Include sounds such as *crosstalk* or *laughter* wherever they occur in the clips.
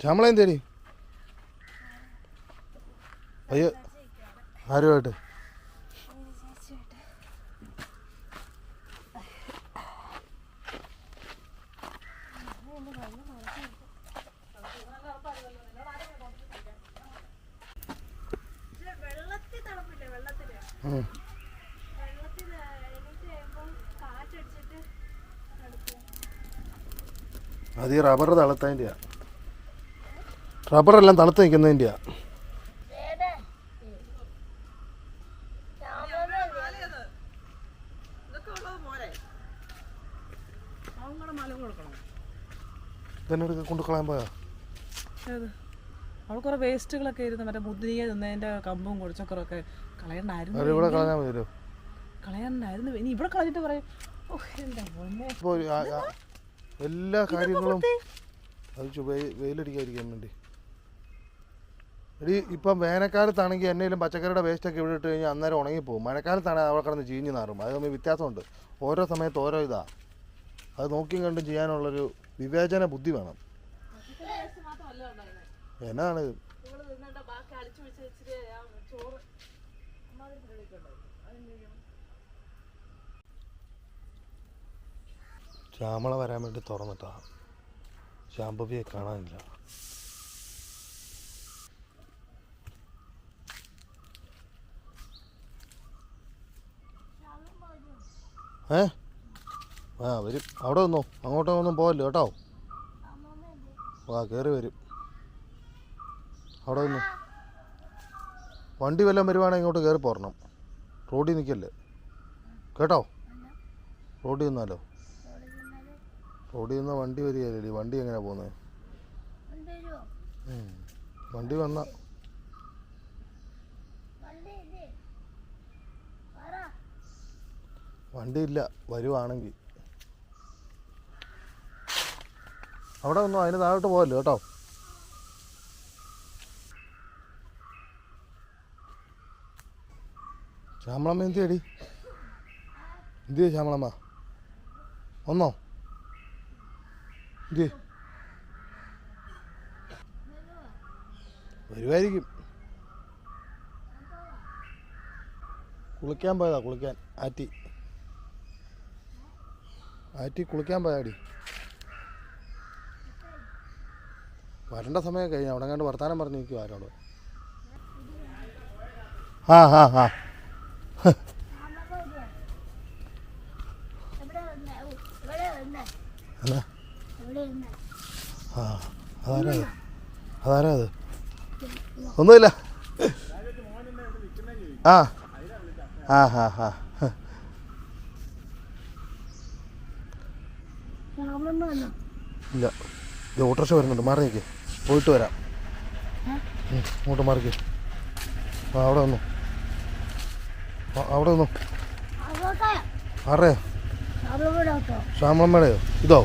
ശ്യാമളയും തേടി അയ്യോ ആരുമായിട്ട്? അത് ഈ റബ്ബർ തണുത്തതിന്റെയാ റബ്ബറെല്ലാം തണുത്ത് നിൽക്കുന്നതിന്റെയാ ഇതെന്നെ കൊണ്ട് കളയാൻ പോയാ? ഏത്? അവൾ കുറെ വേസ്റ്റുകളൊക്കെ ഇരുന്ന് മറ്റേ മുദ്രിക തിന്നതിന്റെ കമ്പും കുടിച്ചൊക്കെ കളയണ്ടായിരുന്നു അത് ഇവിടെ കളഞ്ഞാൽ മതിയല്ലോ കളയണ്ടായിരുന്നു. ഇനി ഇവിടെ കളഞ്ഞിട്ട് പറയും. എല്ലാ കാര്യങ്ങളും അത് വെയിലടിക്കാതിരിക്കാൻ വേണ്ടി. എടി ഇപ്പം വേനൽക്കാലത്താണെങ്കിൽ എന്നേലും പച്ചക്കറിയുടെ വേസ്റ്റൊക്കെ ഇവിടെ ഇട്ട് കഴിഞ്ഞാൽ അന്നേരം ഉണങ്ങിപ്പോകും മഴക്കാലത്താണെങ്കിൽ അവിടെ കിടന്ന് ചീഞ്ഞ് നാറും. അത് തമ്മിൽ വ്യത്യാസമുണ്ട്. ഓരോ സമയത്ത് ഓരോ ഇതാ. അത് നോക്കിയും കണ്ടും ചെയ്യാനുള്ളൊരു വിവേചന ബുദ്ധി വേണം. എന്നാണ്? ശ്യാമള വരാൻ വേണ്ടി തുറന്നിട്ടാ. ശാംഭവിയെ കാണാനില്ല. ഏ? ആ വരും. അവിടെ നിന്നോ അങ്ങോട്ടൊന്നും പോകല്ലോ കേട്ടോ? ആ കയറി വരും. അവിടെ നിന്നു വണ്ടി വല്ലതും വരുവാണെങ്കിൽ ഇങ്ങോട്ട് കയറി പോരണം. റോഡിൽ നിൽക്കല്ലേ? കേട്ടോ? റോഡിൽ നിന്നാലോ? റോഡിൽ നിന്ന് വണ്ടി വരികയല്ലേ? വണ്ടി എങ്ങനെയാണ് പോകുന്നത്? വണ്ടി വന്ന വണ്ടി ഇല്ല വരുവാണെങ്കിൽ അവിടെ ഒന്നും അതിന് താഴോട്ട് പോകല്ലോ കേട്ടോ? ശ്യാമളമ്മ എന്ത് ചെയ്യടി എന്ത് ചെയ്യും ശ്യാമളമ്മ? ഒന്നോ എന്ത് വരുവായിരിക്കും. കുളിക്കാൻ പോയതാ കുളിക്കാൻ. ആറ്റി. ആറ്റി കുളിക്കാൻ പോയാടി. വരേണ്ട സമയം കഴിഞ്ഞു അവിടെ കണ്ട് വർത്താനം പറഞ്ഞു നിൽക്കും ആരോട്. ആ ആ ആ. അതാരാ അത് അതാരാ അത് ഒന്നുമില്ല. ആ ആ ഹാ ഹാ ഇല്ല. ഇത് ഓട്ടോറിക്ഷ വരുന്നുണ്ട്. മാറി നിൽക്ക് പോയിട്ട് വരാം. ഇങ്ങോട്ട് മാറിക്ക് അവിടെ വന്നു. അവിടെ വന്നു. ആറേ ശ്യാമളമ്മയുടെയോ? ഇതോ.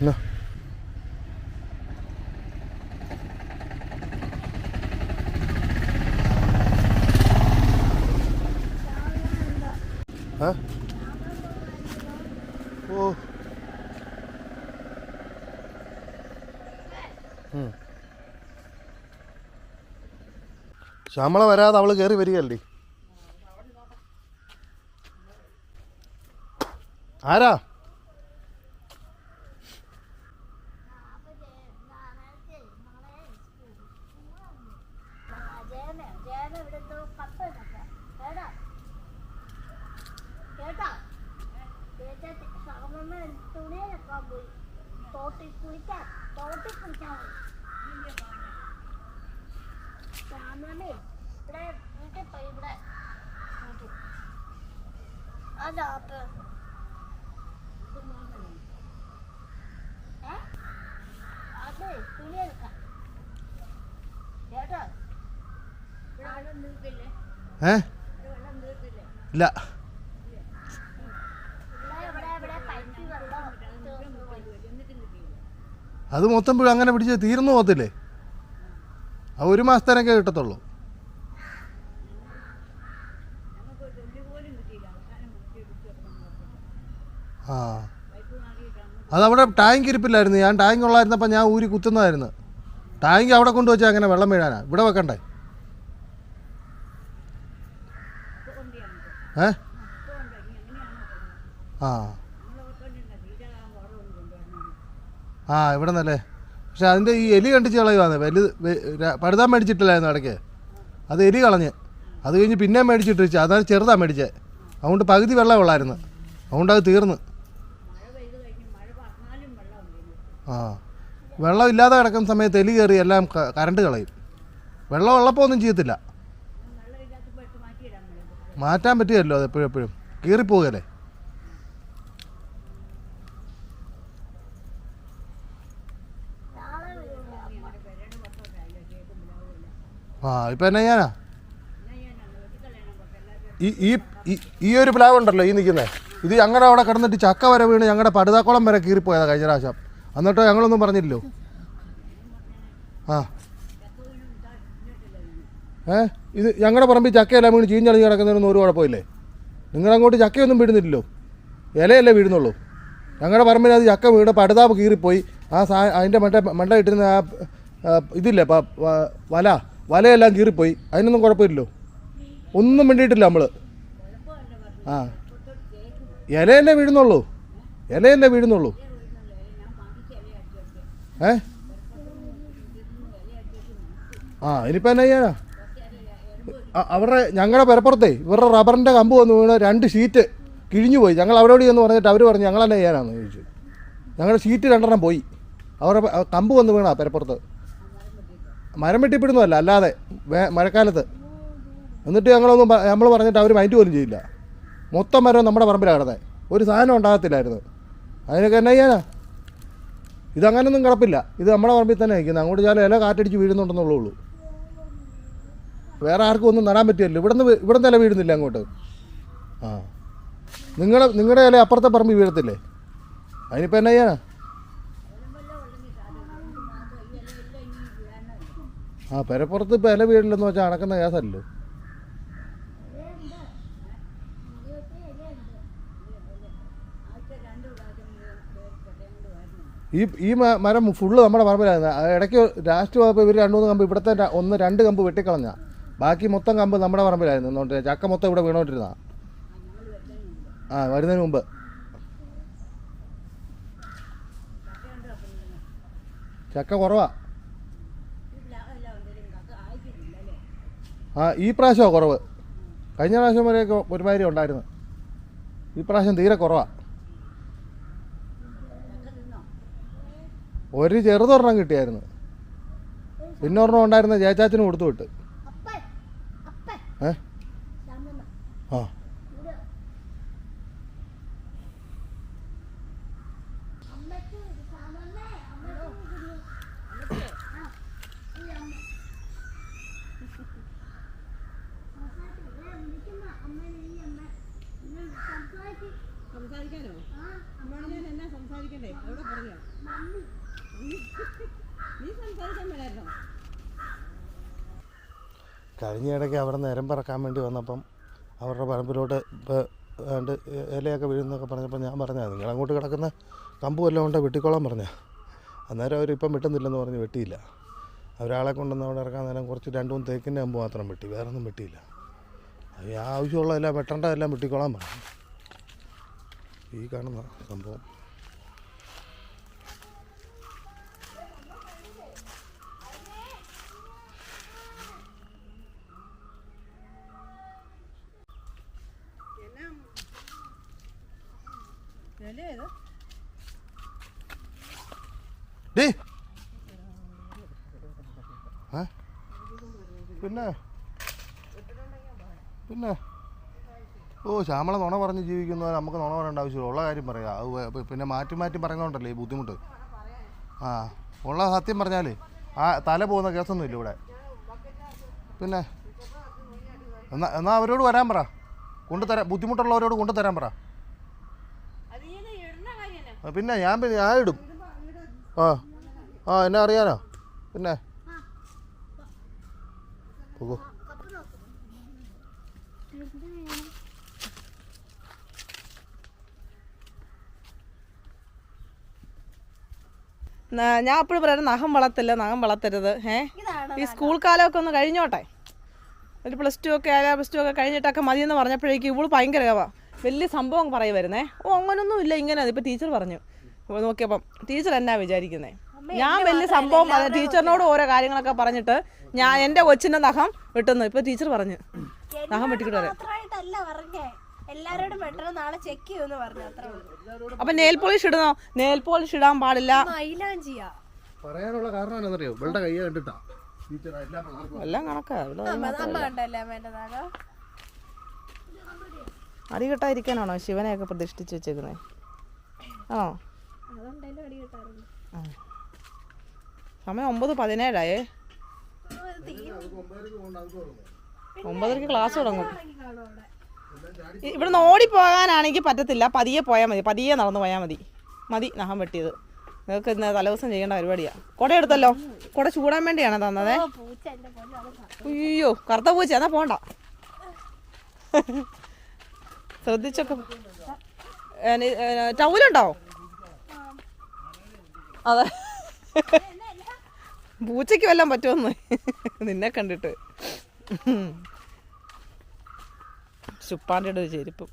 എന്നാ ഏ ഓ ഉം. ശ്യാമള വരാതെ അവൾ കയറി വരികയല്ലേ? ആരാ? ഇവിടെ ഇവിടെ. അതാ അപ്പൊ. തുണി എടുക്കാം. ഏ? ഇല്ല. അത് മൊത്തം അങ്ങനെ പിടിച്ച് തീർന്നു പോകത്തില്ലേ? ആ ഒരു മാസത്തേനൊക്കെ കിട്ടത്തുള്ളൂ. ആ. അത് അവിടെ ടാങ്ക് ഇരിപ്പില്ലായിരുന്നു. ഞാൻ ടാങ്ക് ഉള്ളായിരുന്നപ്പോൾ ഞാൻ ഊരി കുത്തുന്നതായിരുന്നു. ടാങ്ക് അവിടെ കൊണ്ടുവച്ചാൽ അങ്ങനെ വെള്ളം വീഴാനാ. ഇവിടെ വെക്കണ്ടേ? ഏ? ആ. ആ ഇവിടെ നിന്നല്ലേ പക്ഷെ അതിന്റെ ഈ എലി കണ്ടിച്ച് കളയുവാന്ന് വലുത് പഴുതാൻ മേടിച്ചിട്ടില്ലായിരുന്നു ഇടയ്ക്ക്. അത് എലി കളഞ്ഞ്. അത് കഴിഞ്ഞ് പിന്നെ മേടിച്ചിട്ട് വെച്ചു അതാണ് ചെറുതാണ് മേടിച്ചത് അതുകൊണ്ട് പകുതി വെള്ളം ഉള്ളായിരുന്നു. അതുകൊണ്ട് അത് തീർന്ന്. ആ. വെള്ളം ഇല്ലാതെ കിടക്കുന്ന സമയത്ത് എലി കയറി എല്ലാം കറണ്ട് കളയും. വെള്ളം ഉള്ളപ്പോൾ ഒന്നും ചെയ്യത്തില്ല. മാറ്റാൻ പറ്റുമല്ലോ അത് എപ്പോഴും എപ്പോഴും. കീറിപ്പോകല്ലേ നാളെ വീഴും ആ ഇപ്പം എന്നാ ഞാനാ ഈ ഈ ഈ- ഒരു പ്ലാവ് ഉണ്ടല്ലോ ഈ നിൽക്കുന്നത് ഇത് ഞങ്ങളുടെ അവിടെ കിടന്നിട്ട് ചക്ക വരെ വീണ് ഞങ്ങളുടെ പടുതാക്കുളം വരെ കീറിപ്പോയതാ കഴിഞ്ഞ പ്രാവശ്യം. എന്നിട്ടോ ഞങ്ങളൊന്നും പറഞ്ഞില്ലല്ലോ. ആ. ഏ? ഇത് ഞങ്ങളുടെ പറമ്പിൽ ചക്കയെല്ലാം വീണ് ചീഞ്ഞളിഞ്ഞ് കിടക്കുന്നതിനൊന്നും ഒരു കുഴപ്പമില്ലേ? നിങ്ങളങ്ങോട്ട് ചക്കയൊന്നും വീഴുന്നില്ലല്ലോ ഇലയല്ലേ വീഴുന്നുള്ളൂ ഞങ്ങളുടെ പറമ്പിൽ അത് ചക്ക വീണ് പടുതാവ് കീറിപ്പോയി. ആ സാ അതിന്റെ മണ്ട മണ്ട ഇട്ടിരുന്ന ആ ഇതില്ലേ വല? വലയെല്ലാം കീറിപ്പോയി. അതിനൊന്നും കുഴപ്പമില്ലല്ലോ. ഒന്നും വേണ്ടിയിട്ടില്ല നമ്മൾ ആ. ഇലയല്ലേ വീഴുന്നുള്ളൂ. ഇലയല്ലേ വീഴുന്നുള്ളൂ. ഏ? ആ ഇനിയിപ്പോൾ എന്നാ ചെയ്യാനാ? അവരുടെ ഞങ്ങളുടെ പെരപ്പുറത്തെ ഇവരുടെ റബ്ബറിന്റെ കമ്പ് വന്ന് വീണ് രണ്ട് ഷീറ്റ് കിഴിഞ്ഞു പോയി. ഞങ്ങൾ അവരോട് എന്ന് പറഞ്ഞിട്ട് അവർ പറഞ്ഞു ഞങ്ങളെന്നെ ചെയ്യാനാണെന്ന് ചോദിച്ചു. ഞങ്ങളുടെ ഷീറ്റ് രണ്ടെണ്ണം പോയി. അവരുടെ കമ്പ് വന്ന് വീണാ പെരപ്പുറത്ത്. മരം വെട്ടിപ്പിടുന്നതല്ല അല്ലാതെ മഴക്കാലത്ത്. എന്നിട്ട് ഞങ്ങളൊന്നും നമ്മൾ പറഞ്ഞിട്ട് അവർ മൈൻഡ് പോലും ചെയ്യില്ല. മൊത്തം മരം നമ്മുടെ പറമ്പിലാണ് കിടന്നത് ഒരു സാധനം ഉണ്ടാകത്തില്ലായിരുന്നു. അതിനൊക്കെ എന്നാ ചെയ്യാനാ? ഇതങ്ങനൊന്നും കിടപ്പില്ല. ഇത് നമ്മുടെ പറമ്പിൽ തന്നെ നിൽക്കുന്നത് അങ്ങോട്ട് ചാലും ഇല കാറ്റടിച്ച് വീഴുന്നുണ്ടെന്നുള്ളൂ ഉള്ളൂ. വേറെ ആർക്കും ഒന്നും നടാൻ പറ്റിയല്ലോ ഇവിടുന്ന് ഇവിടുന്ന് ഇല വീഴുന്നില്ല അങ്ങോട്ട്. ആ. നിങ്ങൾ നിങ്ങളുടെ ഇല അപ്പുറത്തെ പറമ്പിൽ വീഴത്തില്ലേ? അതിനിപ്പോൾ എന്നാ ചെയ്യാനാ? ആ പെരപ്പുറത്ത് ഇപ്പം ഇല വീടില്ലെന്ന് വെച്ചാൽ അണക്കുന്ന കേസല്ലോ ഈ ഈ മരം ഫുള്ള് നമ്മുടെ പറമ്പിലായിരുന്നു. ഇടയ്ക്ക് ലാസ്റ്റ് പോയപ്പോൾ ഇവർ രണ്ട് മൂന്ന് കമ്പ് ഇവിടുത്തെ ഒന്ന് രണ്ട് കമ്പ് വെട്ടിക്കളഞ്ഞ. ബാക്കി മൊത്തം കമ്പ് നമ്മുടെ പറമ്പിലായിരുന്നു. എന്നോട്ട് ചക്ക മൊത്തം ഇവിടെ വീണോണ്ടിരുന്ന ആ വരുന്നതിന് മുമ്പ്. ചക്ക കുറവാ. ആ ഈ പ്രാവശ്യമാണ് കുറവ്. കഴിഞ്ഞ പ്രാവശ്യം വരെയൊക്കെ ഒരുമാതിരി ഉണ്ടായിരുന്നു. ഈ പ്രാവശ്യം തീരെ കുറവാണ് ഒരു ചെറുതൊരെണ്ണം കിട്ടിയായിരുന്നു. പിന്നൊരെണ്ണം ഉണ്ടായിരുന്ന ജയച്ചാച്ചന് കൊടുത്തു വിട്ട് അപ്പൻ അപ്പൻ ഏ രാമണ്ണ ആ ഇവിടെ അമ്മയ്ക്ക് സാമണ്ണേ അമ്മയ്ക്ക് ആ ഈ അമ്മ വിളിക്കുന്ന അമ്മനെ ഈ അമ്മ ഇന്ന് സംസാരിച്ച് സംസാരിക്കാനോ ആ അമ്മയോട് ഞാൻ എന്നാ സംസാരിക്കണ്ടേ അവിടെ പറഞ്ഞോ നീ സംസാരിക്കാൻ മേലായിരുന്നോ? കഴിഞ്ഞ ഇടയ്ക്ക് അവിടെ നേരം പറക്കാൻ വേണ്ടി വന്നപ്പം അവരുടെ പറമ്പിലോട്ട് ഇപ്പോൾ ഏണ്ട് ഇലയൊക്കെ വീഴുന്നൊക്കെ പറഞ്ഞപ്പോൾ ഞാൻ പറഞ്ഞാൽ നിങ്ങൾ അങ്ങോട്ട് കിടക്കുന്ന കമ്പ് വല്ലതും കൊണ്ട് വെട്ടിക്കോളാൻ പറഞ്ഞാൽ അന്നേരം അവരിപ്പം വെട്ടുന്നില്ലെന്ന് പറഞ്ഞ് വെട്ടിയില്ല. അവരാളെ കൊണ്ടുവന്ന് അവിടെ ഇറക്കാൻ നേരം കുറച്ച് രണ്ട് മൂന്ന് തേക്കിന്റെ കമ്പ് മാത്രം വെട്ടി വേറെ ഒന്നും വെട്ടിയില്ല. അത് ആവശ്യമുള്ള എല്ലാം വെട്ടേണ്ട എല്ലാം വെട്ടിക്കോളാൻ പറഞ്ഞു. ഈ കാണുന്ന സംഭവം. ഡേ. പിന്നെ? പിന്നെ? ഓ ശ്യാമള നുണ പറഞ്ഞ് ജീവിക്കുന്നവർ നമുക്ക് നുണ പറയേണ്ട ആവശ്യമില്ല. ഉള്ള കാര്യം പറയാം. അത് പിന്നെ മാറ്റി മാറ്റി പറയുന്നതുകൊണ്ടല്ലേ ഈ ബുദ്ധിമുട്ട്? ആ ഉള്ള സത്യം പറഞ്ഞാലേ ആ തല പോകുന്ന കേസൊന്നുമില്ല ഇവിടെ. പിന്നെ? എന്നാ എന്നാ അവരോട് വരാൻ പറ. കൊണ്ടുതരാം ബുദ്ധിമുട്ടുള്ളവരോട് കൊണ്ടുതരാൻ പറ. പിന്നെ ഞാൻ പിന്നെ ഞാൻ ഇടും. ആ ആ എന്നെ അറിയാനോ പിന്നെ? പോകൂ. ഞാൻ അപ്പോഴും പറയാം നഖം വളർത്തില്ല നഖം വളർത്തരുത്. ഏ? ഈ സ്കൂൾ കാലമൊക്കെ ഒന്ന് കഴിഞ്ഞോട്ടെ? ഒരു പ്ലസ് ടു ഒക്കെ ആയാലും പ്ലസ് ടു ഒക്കെ കഴിഞ്ഞിട്ടൊക്കെ മതിയെന്ന് പറഞ്ഞപ്പോഴേക്കും ഇവൾ ഭയങ്കര വലിയ സംഭവം പറയുവരുന്നേ ഓ അങ്ങനൊന്നും ഇല്ല ഇങ്ങനെ ഇപ്പം ടീച്ചർ പറഞ്ഞു. നോക്കിയപ്പം ടീച്ചർ എന്നാ വിചാരിക്കുന്നേ? ഞാൻ വലിയ സംഭവം പറഞ്ഞു ടീച്ചറിനോട് ഓരോ കാര്യങ്ങളൊക്കെ പറഞ്ഞിട്ട് ഞാൻ എന്റെ കൊച്ചിന്റെ നഖം വെട്ടുന്നു. ഇപ്പൊ ടീച്ചർ പറഞ്ഞു. നഖം വെട്ടിക്കിട്ട് വരാം. മാത്രമായിട്ടല്ല പറഞ്ഞേ. എല്ലാരോടും പെട്ടെന്ന് നാളെ ചെക്ക് ചെയ്യുമെന്ന് പറഞ്ഞു. അത്ര അപ്പം നെയിൽ പോളിഷ് ഇടണോ നെയിൽ പോളിഷ് ഇടാൻ പാടില്ല. മൈലാഞ്ചിയാ പറയാനുള്ള കാരണം എന്താണെന്നറിയോ? ഇവളുടെ കൈ കണ്ടിട്ടാ. ടീച്ചർ എല്ലാ എല്ലാം കണക്കാ. അടി കിട്ടാതിരിക്കാനാണോ ശിവനെയൊക്കെ പ്രതിഷ്ഠിച്ച് വെച്ചേക്കുന്നത് ആണോ? സമയം ഒമ്പത് പതിനേഴായേ. ഒമ്പതരക്ക് ക്ലാസ് തുടങ്ങും. ഇവിടുന്ന് ഓടിപ്പോകാനാണെങ്കിൽ പറ്റത്തില്ല. പതിയെ പോയാൽ മതി. പതിയെ നടന്നു പോയാൽ മതി. മതി നഹം വെട്ടിയത്. നിങ്ങൾക്ക് ഇന്ന് തലേദിവസം ചെയ്യേണ്ട പരിപാടിയാണ് കുട എടുത്തല്ലോ. കുട ചൂടാൻ വേണ്ടിയാണ് തന്നത്? അയ്യോ കറുത്ത പൂച്ച. എന്നാ പോണ്ട. ശ്രദ്ധിച്ചൊക്കെ. ടൗലുണ്ടോ? അതെ. *laughs* പൂച്ചയ്ക്ക് വല്ലതും പറ്റുമെന്ന് നിന്നെ കണ്ടിട്ട്. ചുപ്പാന്റെ ഒരു ചെരുപ്പ്.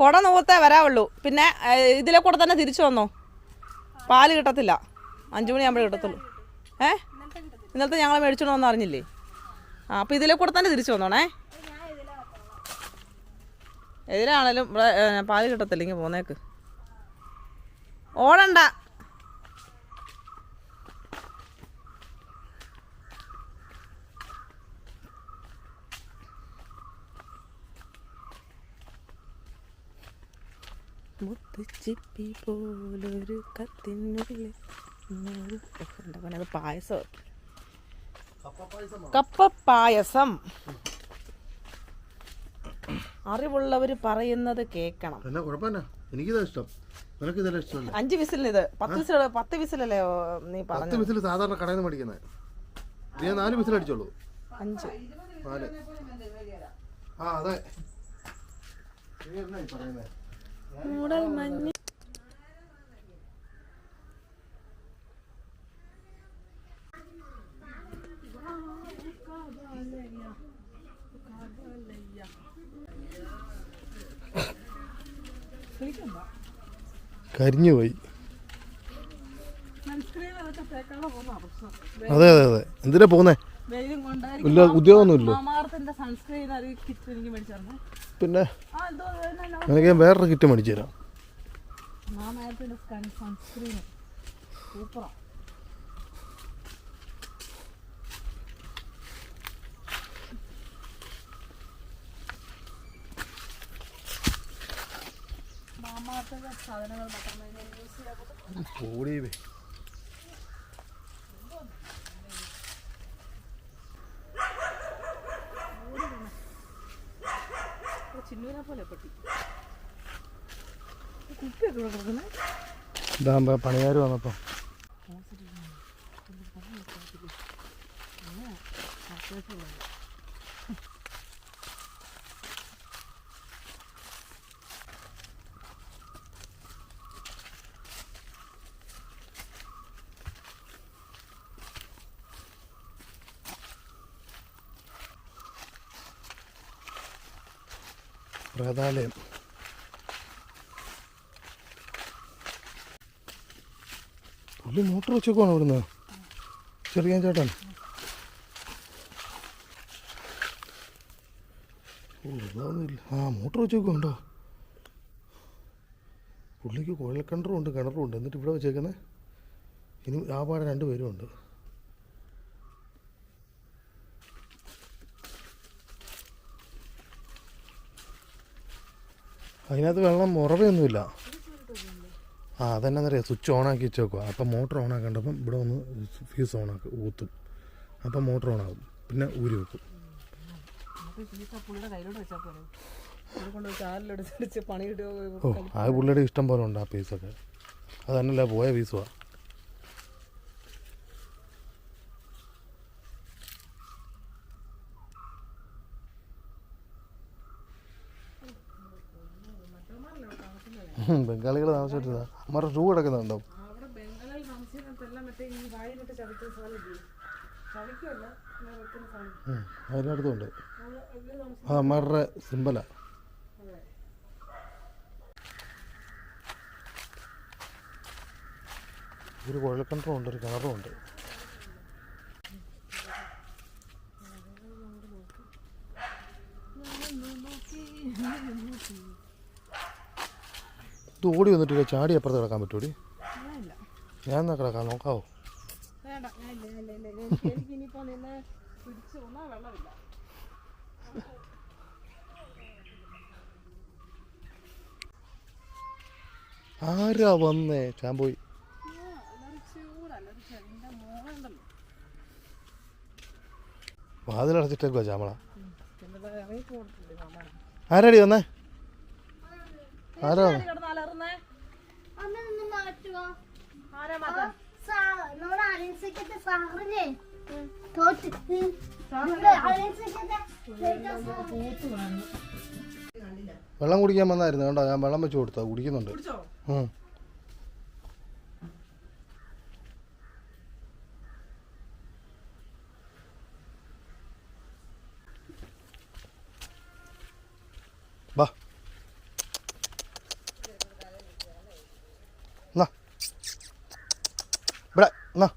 കുട നോക്കത്തേ വരാവുള്ളൂ. പിന്നെ ഇതിലെ കൂടെ തന്നെ തിരിച്ചു വന്നോ? പാൽ കിട്ടത്തില്ല. അഞ്ചു മണിയാകുമ്പോഴേ കിട്ടത്തുള്ളൂ. ഏ? ഇന്നലത്തെ ഞങ്ങൾ മേടിച്ചോണ്ട് വന്ന് അറിഞ്ഞില്ലേ? ആ അപ്പം ഇതിലെ കൂടെ തന്നെ തിരിച്ചു വന്നോണേ. എതിരാണേലും പാൽ കിട്ടത്തില്ലെങ്കിൽ പോന്നേക്ക്. ഓടണ്ട. മുത്തുച്ചിപ്പി പോലൊരു കത്തിനുള്ളിൽ അത് പായസം. കപ്പ പായസം അറിവുള്ളവർ പറയുന്നത് കേൾക്കണം. എനിക്കിതാ ഇഷ്ടം. നിനക്ക് ഇതെല്ലാം ഇഷ്ടമല്ല? അഞ്ച് വിസിലിന് ഇത്. പത്ത് വിസിൽ പത്ത് വിസിലല്ലേ നീ പത്ത് പറഞ്ഞു വിസിൽ സാധാരണ കടയിൽ നിന്ന് മേടിക്കുന്നത് ഞാൻ നാല് വിസിൽ അടിച്ചോളൂ. അഞ്ച്. നാല്. ആ അതെ. നീ എന്നാ ഈ പറയുന്നേ? മൂടൽ മഞ്ഞ്. കരിഞ്ഞു പോയി അതെ അതെ അതെ. എന്തിനാ പോകുന്നേ? ഇല്ല ഉദ്യോഗമൊന്നുമില്ല. പിന്നെ? എനിക്ക് വേറൊരു കിറ്റ് മേടിച്ചു തരാം. സൂപ്പറാ. ഓടി ചിന്നൂരെ പോലെ പെട്ടി. കുപ്പിയൊക്കെ ഇവിടെ കിടക്കുന്നത് ഇതാകുമ്പോ പണിക്കാർ വന്നപ്പോ. പ്രേതാലയം പുള്ളി മോട്ടർ വെച്ചേക്കുവാണ് ഇവിടുന്ന്? ചെറിയ ചേട്ടൻ. ആ മോട്ടർ വെച്ചേക്കുണ്ടോ പുള്ളിക്ക് കുഴൽക്കിണറും ഉണ്ട് കിണറും ഉണ്ട്. എന്നിട്ട് ഇവിടെ വെച്ചേക്കുന്നത് ഇനി ആ പാടെ രണ്ട് പേരും ഉണ്ട്. അതിനകത്ത് വെള്ളം ഉറവയൊന്നുമില്ല. ആ അതെന്നാന്നറിയാം? സ്വിച്ച് ഓൺ ആക്കി വെച്ചേക്കുക അപ്പം മോട്ടർ ഓൺ ആക്കേണ്ടപ്പം ഇവിടെ ഒന്ന് ഫ്യൂസ് ഓൺ ആക്കും ഊത്തും. അപ്പം മോട്ടർ ഓൺ ആകും പിന്നെ ഊരി വെക്കും. ഓ ആ പുള്ളിയുടെ ഇഷ്ടം പോലെ ഉണ്ട് ആ പീസൊക്കെ. അതന്നല്ലേ പോയ പീസുവാ ബംഗാളികൾ താമസിച്ചിട്ടാ അമ്മയുടെ ഷൂ കിടക്കുന്നുണ്ടോ അവിടെ ബംഗാളിൽ താമസിച്ചിടത്തെല്ലാം മറ്റേ ഈ വായിലിട്ട് ചവിട്ടുന്ന താമസിച്ചിട്ടില്ല അമ്മാരുടെ ഷൂ കിടക്കുന്നുണ്ടോ അതിനടുത്തുണ്ട് ആ അമ്മയുടെ സിമ്പലാ ഒരു കുഴൽക്കിണറും ഉണ്ട് ഒരു കിണറും ഉണ്ട് ഇത് ഓടി വന്നിട്ട് ചാടി അപ്പുറത്ത് കിടക്കാൻ പറ്റൂടി ഞാൻ എന്നാ കിടക്കാൻ നോക്കാവോ? ആരാ വന്നേ? ഞാൻ പോയി. വാതിലടച്ചിട്ടേക്കുവാ ചാമള ആരാടി വന്നേ? ആരാ? വെള്ളം കുടിക്കാൻ വന്നായിരുന്നു കേട്ടോ. ഞാൻ വെള്ളം വെച്ച് കൊടുത്താ കുടിക്കുന്നുണ്ട്. ഇവിടെ എന്നാ?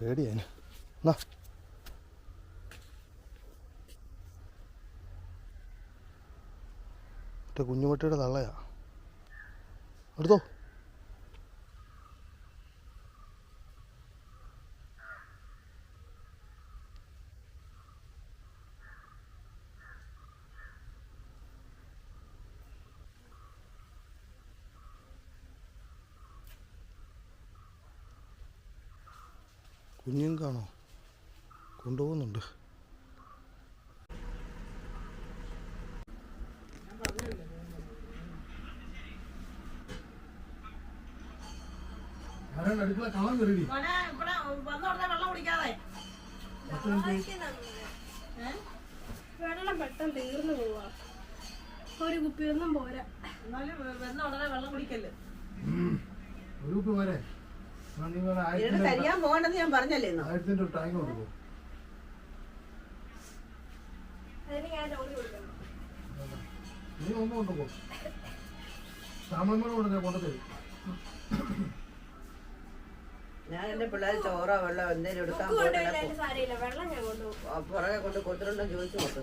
പേടിയാന് എന്നാ? തള്ളയാ. എടുത്തോ. കുഞ്ഞും കാണോ? കൊണ്ടുപോകുന്നുണ്ട്. വെള്ളം കുടിക്കാതെ. വെള്ളം പെട്ടെന്ന് തീർന്നു പോവാ. ഒരു കുപ്പിയൊന്നും പോരാ. എന്നാലും വന്ന ഉടനെ വെള്ളം കുടിക്കല്ലേ? ഒരു കുപ്പി പോരെ. പോകണ്ടെന്ന് ഞാൻ പറഞ്ഞല്ലേ ഇന്ന്? ആയിരത്തിന്റെ ഒരു ടാങ്ക് കൊടുക്കും അതിന് ഞാൻ ലോറി കൊടുക്കണം. നീ ഒന്നും കൊണ്ടുപോ സാമാന്മാരോട് ഞാൻ കൊണ്ടുതരും ഞാൻ എന്റെ പിള്ളേർ ചോറോ വെള്ളം എന്തെങ്കിലും എടുക്കാൻ പുറകെ കൊണ്ട് കൊടുത്തിട്ടുണ്ടോ ചോദിച്ചു നോക്ക്.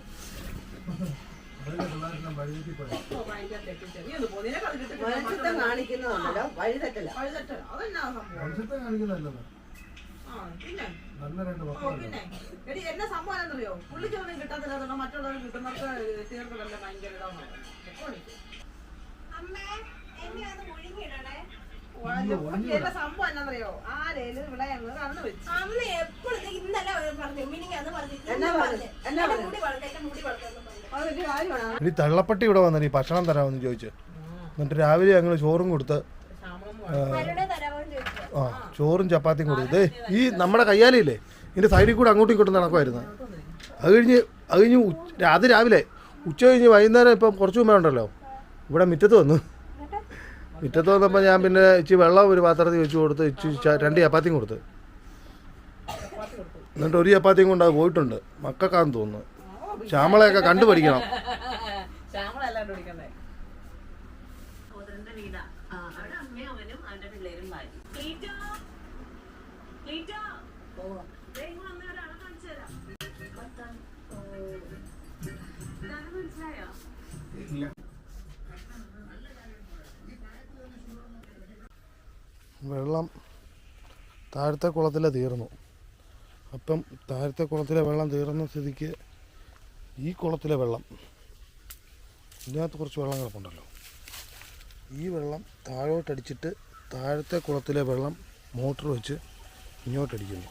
മനുഷ്യത്വം കാണിക്കുന്നുണ്ടല്ലോ വഴി തെറ്റല്ല അതെന്നാ സംഭവം? ആ പിന്നെ? എടി എന്നെ സംഭവം എന്നറിയോ പുള്ളിക്കൊന്നും കിട്ടാത്തില്ലാത്തതുകൊണ്ട് മറ്റുള്ളവർ കിട്ടുന്നവർക്ക് തീർന്നതല്ല ഭയങ്കര പറയുന്നത് അമ്മേ എന്നെ ഒന്ന് മുഴുങ്ങിയിടണേ സംഭവം എന്നറിയോ ആരേലും ഇവിടെ ഞങ്ങൾ കണ്ണു വെച്ചു അന്ന് എപ്പോഴും ഇന്നലെ പറഞ്ഞു. മിനിങ് അന്ന് പറഞ്ഞു. എന്നാ ഇന്ന് പറഞ്ഞു? പറഞ്ഞു? എന്നാ പറഞ്ഞു? മുടി വളർത്ത എന്റെ മുടി വളർത്തുന്നു പറഞ്ഞു. അത് വലിയ കാര്യമാണ്? ഇനി തള്ളപ്പട്ടി ഇവിടെ വന്നു നീ ഭക്ഷണം തരാമെന്ന് ചോദിച്ചു. എന്നിട്ട് രാവിലെ ഞങ്ങൾ ചോറും കൊടുത്ത് ആ ചോറും ചപ്പാത്തിയും കൊടുത്തു. ദേ ഈ നമ്മുടെ കയ്യാലില്ലേ ഇതിന്റെ സൈഡിൽ കൂടെ അങ്ങോട്ടും ഇങ്ങോട്ടും നടക്കുമായിരുന്നു അത് കഴിഞ്ഞ് അത് കഴിഞ്ഞ് അത് രാവിലെ. ഉച്ച കഴിഞ്ഞ് വൈകുന്നേരം ഇപ്പം കുറച്ച് മുമ്പേ ഉണ്ടല്ലോ. ഇവിടെ മുറ്റത്ത് വന്നു. മുറ്റത്ത് വന്നപ്പോൾ ഞാൻ പിന്നെ ഇച്ചി വെള്ളം ഒരു പാത്രത്തിൽ വെച്ച് കൊടുത്ത് ഇച്ചിരി ച- രണ്ട് ചപ്പാത്തിയും കൊടുത്ത്. എന്നിട്ട് ഒരു ചപ്പാത്തിയും കൊണ്ട് പോയിട്ടുണ്ട്. മക്കൾക്കാന്ന് തോന്നുന്നു. ശ്യാമളയൊക്കെ കണ്ടുപഠിക്കണം. വെള്ളം താഴത്തെ കുളത്തിലെ തീർന്നു. അപ്പം താഴത്തെ കുളത്തിലെ വെള്ളം തീർന്ന സ്ഥിതിക്ക് ഈ കുളത്തിലെ വെള്ളം ഇതിനകത്ത് കുറച്ച് വെള്ളം കിടപ്പുണ്ടല്ലോ ഈ വെള്ളം താഴോട്ടടിച്ചിട്ട് താഴത്തെ കുളത്തിലെ വെള്ളം മോട്ടർ വെച്ച് ഇങ്ങോട്ടടിക്കുന്നു.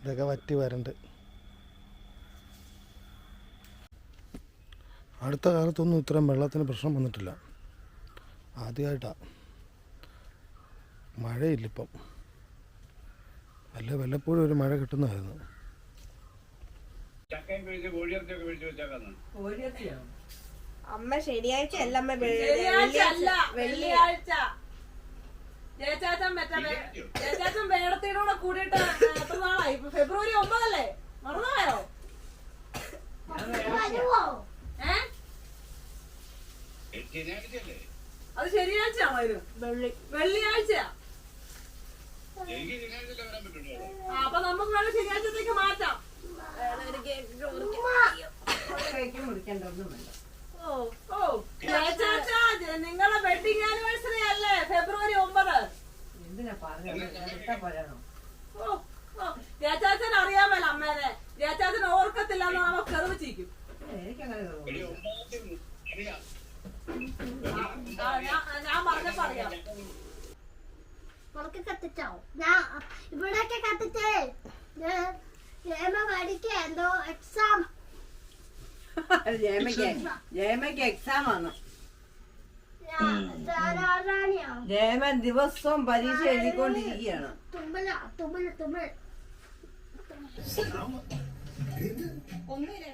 ഇതൊക്കെ വറ്റി വരണ്ട്. അടുത്ത കാലത്തൊന്നും ഇത്രയും വെള്ളത്തിന് പ്രശ്നം വന്നിട്ടില്ല. ആദ്യമായിട്ടാണ് മഴയില്ലിപ്പം. അല്ല വല്ലപ്പോഴും ഒരു മഴ കിട്ടുന്നതായിരുന്നു. അമ്മ ശനിയാഴ്ച അല്ല അമ്മ വെള്ളിയാഴ്ച. മറ്റേ വേടത്തിനൂടെ കൂടിയിട്ട് എത്ര നാളായി? ഫെബ്രുവരി ഒമ്പതല്ലേ? മറന്നുപോയോ? വരുവോ ഏ? അത് ശനിയാഴ്ചയാണോ ഇത്? വെള്ളി. വെള്ളിയാഴ്ചയാ. അപ്പൊ നമുക്ക് വേണം ശനിയാഴ്ചത്തേക്ക് മാറ്റാം. നിങ്ങളെ വെഡിങ് ആനിവേഴ്സറി അല്ലേ? ഫെബ്രുവരി ഒമ്പത്. ഓ ഓ. ജയച്ചാച്ചൻ അറിയാമല്ലോ അമ്മേനെ. രാജാച്ചൻ ഓർക്കത്തില്ല എന്ന് നമ്മ കെറിവിച്ചിരിക്കും. എടി ഉണക്ക് കത്തിച്ചോ? ഞാൻ ഇവിടെയൊക്കെ കത്തിച്ചേ. ഞാൻ ഏമ പഠിക്ക എന്തോ എക്സാം *laughs* ജയമയ്ക്ക് ജയമയ്ക്ക് എക്സാം ആണ് ജയമൻ ദിവസവും പരീക്ഷ എഴുതിക്കൊണ്ടിരിക്കുകയാണ്. തുമ്പല തുമ്പൽ തുമ്പൽ. ഒന്നിനെ